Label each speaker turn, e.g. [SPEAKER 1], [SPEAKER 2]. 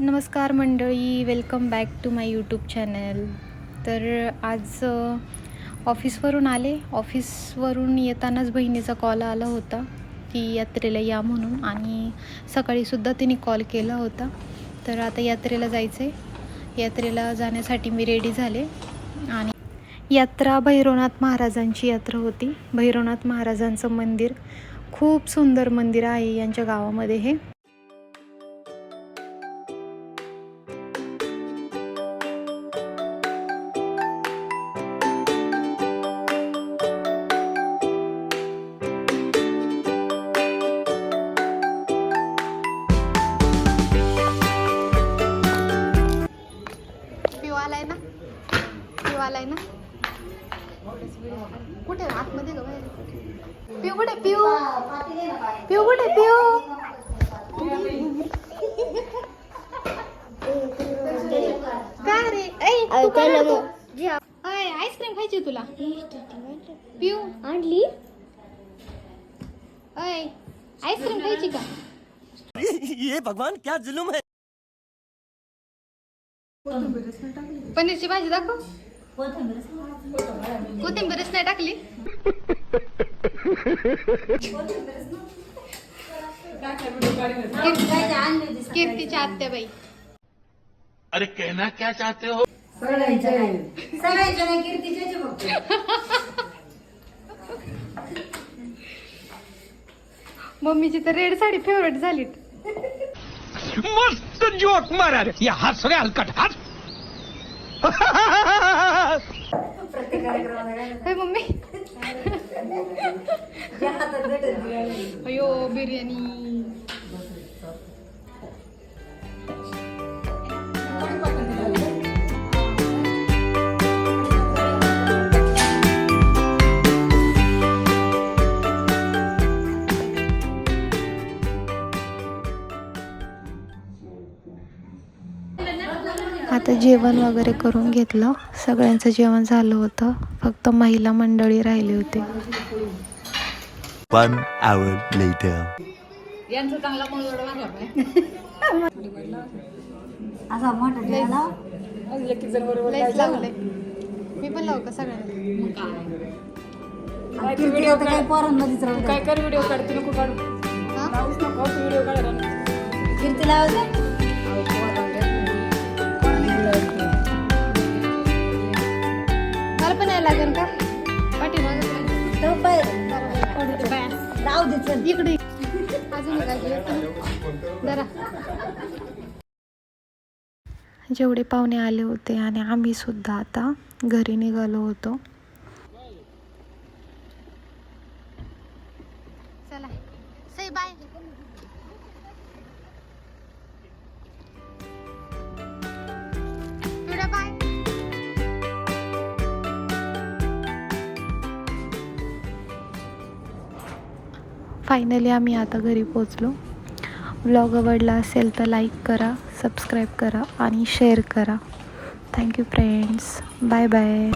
[SPEAKER 1] नमस्कार मंडळी welcome back to my YouTube channel तर आज ऑफिसवरून आले. ऑफिसवरून येतानाच बहिणीचा कॉल आला होता की यात्रेला या म्हणून आणि सकाळीसुद्धा तिने कॉल केला होता. तर आता यात्रेला जायचं आहे यात्रेला जाण्यासाठी मी रेडी झाले आणि यात्रा भैरवनाथ महाराजांची यात्रा होती. भैरवनाथ महाराजांचं मंदिर खूप सुंदर मंदिर आहे यांच्या गावामध्ये हे. ना? पिऊ आलाय ना? कुठे आतमध्ये का बाहेर? पिऊ कुठे? पिऊ? पिऊ कुठे? पिऊ? काय रे? ऐ तू आईस्क्रीम खायची तुला. पिऊ.
[SPEAKER 2] आणली?
[SPEAKER 1] ऐ आईस्क्रीम खायची का?
[SPEAKER 3] ये भगवान क्या जुलुम है?
[SPEAKER 1] पनीरची भाजी दाखव. कोथिंबीरच नाही टाकली. कीर्ती- कीर्तीच्या आत्याबाई.
[SPEAKER 4] अरे कहना क्या चाहते हो?
[SPEAKER 2] सगळ्यांच्या नाही. सगळ्यांच्या नाही कीर्तीच्या बघतो
[SPEAKER 1] मम्मीची तर रेड साडी फेवरेट झाली
[SPEAKER 4] मस्त जोक मारा रे या हंस. रे हलकट हंस
[SPEAKER 1] होय मम्मी. अयो बिर्याणी. आता जेवण वगैरे करून घेतलं. सगळ्यांचं जेवण झालं होतं. फक्त महिला मंडळी राहिली होती. मी पण लावू का सगळ्यांना?
[SPEAKER 5] काय? कर व्हिडिओ काढते नको काढू.
[SPEAKER 1] हा?
[SPEAKER 5] व्हिडिओ काढायला
[SPEAKER 2] चल
[SPEAKER 1] इकडे. अजून जरा. जेवढे पाहुणे आले होते आणि आम्ही सुद्धा आता घरी निघालो होतो. चला. बाय. फायनली आम्ही आता घरी पोचलो ब्लॉग आवडला असेल तर लाईक करा सबस्क्राईब करा आणि शेअर करा. Thank you friends bye bye